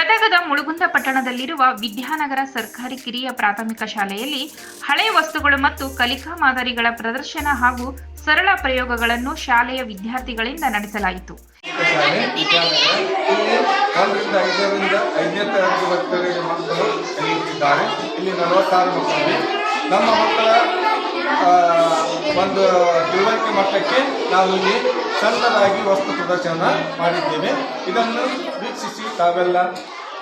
ಗದಗದ ಮುಳುಗುಂದ ಪಟ್ಟಣದಲ್ಲಿರುವ ವಿದ್ಯಾನಗರ ಸರ್ಕಾರಿ ಕಿರಿಯ ಪ್ರಾಥಮಿಕ ಶಾಲೆಯಲ್ಲಿ ಹಳೆ ವಸ್ತುಗಳು ಮತ್ತು ಕಲಿಕಾ ಮಾದರಿಗಳ ಪ್ರದರ್ಶನ ಹಾಗೂ ಸರಳ ಪ್ರಯೋಗಗಳನ್ನು ಶಾಲೆಯ ವಿದ್ಯಾರ್ಥಿಗಳಿಂದ ನಡೆಸಲಾಯಿತು. ನಮ್ಮ ಮಕ್ಕಳ ಒಂದು ತಿಳುವಳಿಕೆ ಮಟ್ಟಕ್ಕೆ ನಾವು ಇಲ್ಲಿ ಸಣ್ಣದಾಗಿ ವಸ್ತು ಪ್ರದರ್ಶನ ಮಾಡಿದ್ದೇವೆ. ಇದನ್ನು ವೀಕ್ಷಿಸಿ ತಾವೆಲ್ಲ.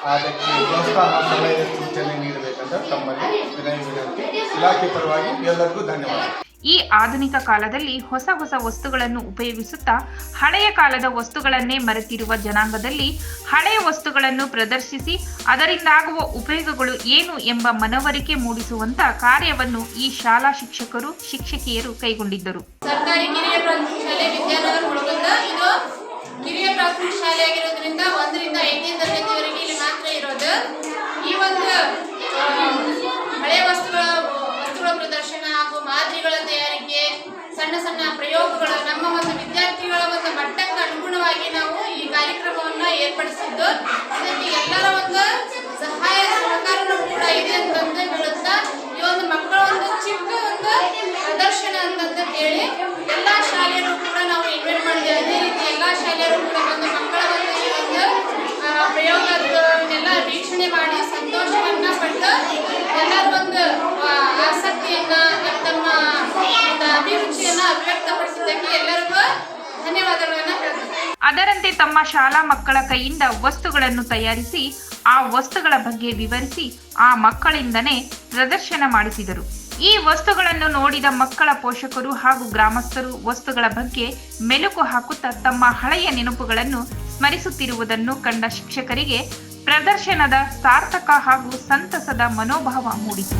ಅದಕ್ಕೆ ಪ್ರೋತ್ಸಾಹ ಸಲಹೆ ಸೂಚನೆ ನೀಡಬೇಕಂತ ತಮ್ಮಲ್ಲಿ ವಿನಯ ವಿನಂತಿ. ಇಲಾಖೆ ಪರವಾಗಿ ಎಲ್ಲರಿಗೂ ಧನ್ಯವಾದ. ಈ ಆಧುನಿಕ ಕಾಲದಲ್ಲಿ ಹೊಸ ಹೊಸ ವಸ್ತುಗಳನ್ನು ಉಪಯೋಗಿಸುತ್ತಾ ಹಳೆಯ ಕಾಲದ ವಸ್ತುಗಳನ್ನೇ ಮರೆತಿರುವ ಜನಾಂಗದಲ್ಲಿ ಹಳೆಯ ವಸ್ತುಗಳನ್ನು ಪ್ರದರ್ಶಿಸಿ ಅದರಿಂದಾಗುವ ಉಪಯೋಗಗಳು ಏನು ಎಂಬ ಮನವರಿಕೆ ಮೂಡಿಸುವಂತ ಕಾರ್ಯವನ್ನು ಈ ಶಾಲಾ ಶಿಕ್ಷಕರು ಶಿಕ್ಷಕಿಯರು ಕೈಗೊಂಡಿದ್ದರು ಸರ್ಕಾರಿ ಕಿರಿಯ ಪ್ರಾಥಮಿಕ ಶಾಲೆ ವಿದ್ಯಾನಗರ ಮುಳುಗುಂದ ಇದು ಕಿರಿಯ ಪ್ರಾಥಮಿಕ ಶಾಲೆ ಆಗಿರೋದ್ರಿಂದ ಒಂದರಿಂದ ಐದನೇ ತರಗತಿವರೆಗೆ ಇಲ್ಲಿ ಮಾತ್ರ ಇರೋದು ಈ ಒಂದು ಆ, ಹಳೆಯ ವಸ್ತುಗಳ ವಸ್ತುಗಳ ಪ್ರದರ್ಶನ ಹಾಗೂ ಮಾದರಿಗಳ ತಯಾರಿಕೆ ಸಣ್ಣ ಸಣ್ಣ ಪ್ರಯೋಗಗಳು ನಮ್ಮ ಒಂದು ವಿದ್ಯಾರ್ಥಿಗಳ ಒಂದು ಮಟ್ಟಕ್ಕೆ ಅನುಗುಣವಾಗಿ ನಾವು ಈ ಕಾರ್ಯಕ್ರಮವನ್ನ ಏರ್ಪಡಿಸಿದ್ದು. ಇದಕ್ಕೆ ಎಲ್ಲರ ಒಂದು ಸಹಾಯ ಸಹಕಾರನೂ ಕೂಡ ಇದೆ ಅಂತಂದು ಹೇಳುತ್ತಾ, ಈ ಒಂದು ಮಕ್ಕಳ ಒಂದು ಚಿಕ್ಕ ಒಂದು ಪ್ರದರ್ಶನ ಅಂತಂದು ಹೇಳಿ ಎಲ್ಲಾ ಶಾಲೆಯರು ಕೂಡ ನಾವು ಇನ್ವೈಟ್ ಮಾಡಿದ್ದೇವೆ. ಅದೇ ರೀತಿ ಎಲ್ಲಾ ಶಾಲೆಯರು ಕೂಡ ಒಂದು ಮಕ್ಕಳ ಒಂದು ಈ ಒಂದು ಆ, ಪ್ರಯೋಗವನ್ನೆಲ್ಲ ವೀಕ್ಷಣೆ ಮಾಡಿ ಸಂತೋಷವನ್ನ ಪಟ್ಟು ಎಲ್ಲರೂ ಒಂದು ಆ, ಆಸಕ್ತಿಯನ್ನ ತಮ್ಮ ಒಂದು ಅಭಿರುಚಿಯನ್ನ ಅಭಿವ್ಯಕ್ತಪಡಿಸಿದ್ದಕ್ಕೆ ಎಲ್ಲರಿಗೂ ಧನ್ಯವಾದಗಳನ್ನ ಹೇಳ್ತೇನೆ ಅದರಂತೆ ತಮ್ಮ ಶಾಲಾ ಮಕ್ಕಳ ಕೈಯಿಂದ ವಸ್ತುಗಳನ್ನು ತಯಾರಿಸಿ, ಆ ವಸ್ತುಗಳ ಬಗ್ಗೆ ವಿವರಿಸಿ, ಆ ಮಕ್ಕಳಿಂದನೇ ಪ್ರದರ್ಶನ ಮಾಡಿಸಿದರು. ಈ ವಸ್ತುಗಳನ್ನು ನೋಡಿದ ಮಕ್ಕಳ ಪೋಷಕರು ಹಾಗೂ ಗ್ರಾಮಸ್ಥರು ವಸ್ತುಗಳ ಬಗ್ಗೆ ಮೆಲುಕು ಹಾಕುತ್ತಾ ತಮ್ಮ ಹಳೆಯ ನೆನಪುಗಳನ್ನು ಸ್ಮರಿಸುತ್ತಿರುವುದನ್ನು ಕಂಡ ಶಿಕ್ಷಕರಿಗೆ ಪ್ರದರ್ಶನದ ಸಾರ್ಥಕ ಹಾಗೂ ಸಂತಸದ ಮನೋಭಾವ ಮೂಡಿತು.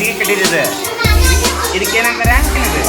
ಇದೇನಿದೆ ಮಜ್ಜಿಗೆ ಕಡಿದಿದೆ ಇದಕ್ಕೇನಂತಾರೆ ಇದು